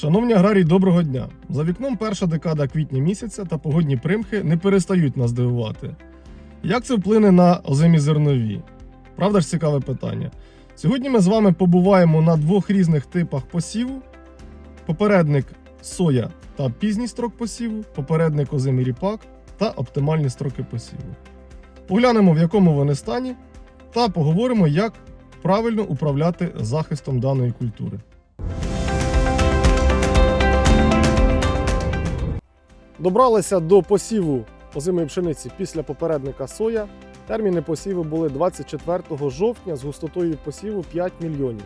Шановні аграрії, доброго дня! За вікном перша декада квітня місяця та погодні примхи не перестають нас дивувати. Як це вплине на озимі зернові? Правда ж цікаве питання. Сьогодні ми з вами побуваємо на двох різних типах посіву: попередник соя та пізній строк посіву, попередник озимий ріпак та оптимальні строки посіву. Поглянемо, в якому вони стані, та поговоримо, як правильно управляти захистом даної культури. Добралися до посіву озимої пшениці після попередника соя. Терміни посіву були 24 жовтня з густотою посіву 5 мільйонів.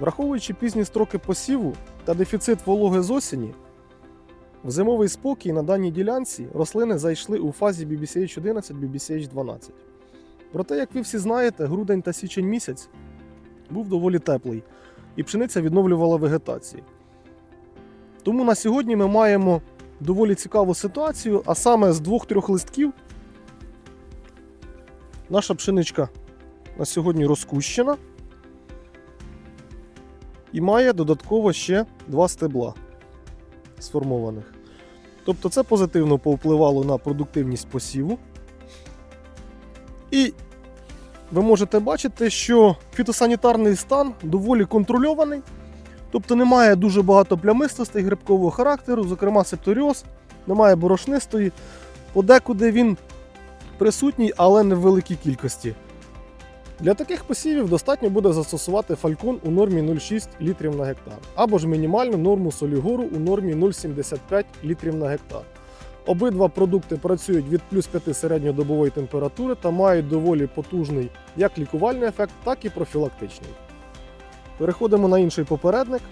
Враховуючи пізні строки посіву та дефіцит вологи з осені, в зимовий спокій на даній ділянці рослини зайшли у фазі BBCH 11 BBCH 12. Проте, як ви всі знаєте, грудень та січень місяць був доволі теплий, і пшениця відновлювала вегетацію. Тому на сьогодні ми маємо доволі цікаву ситуацію, а саме з двох-трьох листків наша пшеничка на сьогодні розкущена і має додатково ще два стебла сформованих. Тобто це позитивно повпливало на продуктивність посіву. І ви можете бачити, що фітосанітарний стан доволі контрольований. Тобто немає дуже багато плямистостей грибкового характеру, зокрема септоріоз, немає борошнистої. Подекуди він присутній, але не в великій кількості. Для таких посівів достатньо буде застосувати фалькон у нормі 0,6 літрів на гектар, або ж мінімальну норму солігору у нормі 0,75 літрів на гектар. Обидва продукти працюють від плюс 5 середньодобової температури та мають доволі потужний як лікувальний ефект, так і профілактичний. Переходимо на інший попередник.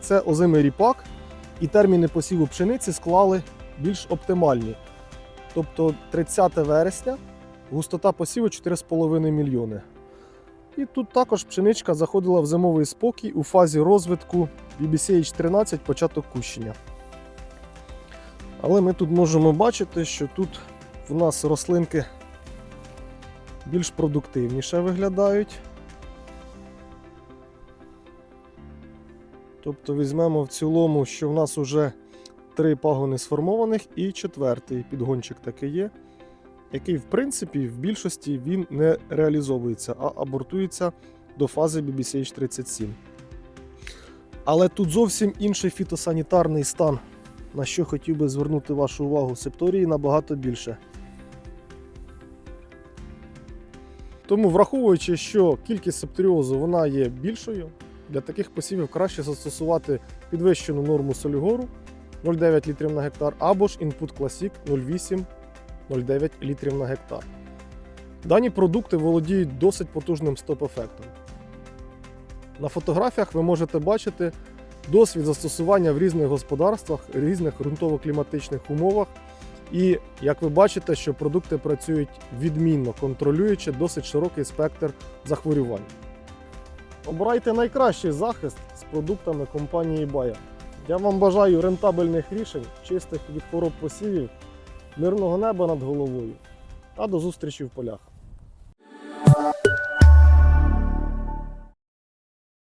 Це озимий ріпак, і терміни посіву пшениці склали більш оптимальні. Тобто 30 вересня, густота посіву 4,5 мільйони. І тут також пшеничка заходила в зимовий спокій у фазі розвитку BBCH 13 початок кущення. Але ми тут можемо бачити, що тут в нас рослинки більш продуктивніше виглядають. Тобто візьмемо в цілому, що в нас вже три пагони сформованих і четвертий підгончик такий є, який, в принципі, в більшості він не реалізовується, а абортується до фази BBCH 37. Але тут зовсім інший фітосанітарний стан, на що хотів би звернути вашу увагу септорії набагато більше. Тому, враховуючи, що кількість септоріозу вона є більшою, для таких посівів краще застосувати підвищену норму солігору 0,9 літрів на гектар або ж Input Classic 0,8-0,9 літрів на гектар. Дані продукти володіють досить потужним стоп-ефектом. На фотографіях ви можете бачити досвід застосування в різних господарствах, різних ґрунтово-кліматичних умовах. І як ви бачите, що продукти працюють відмінно, контролюючи досить широкий спектр захворювань. Обирайте найкращий захист з продуктами компанії Бая. Я вам бажаю рентабельних рішень, чистих від хвороб посівів, мирного неба над головою та до зустрічі в полях.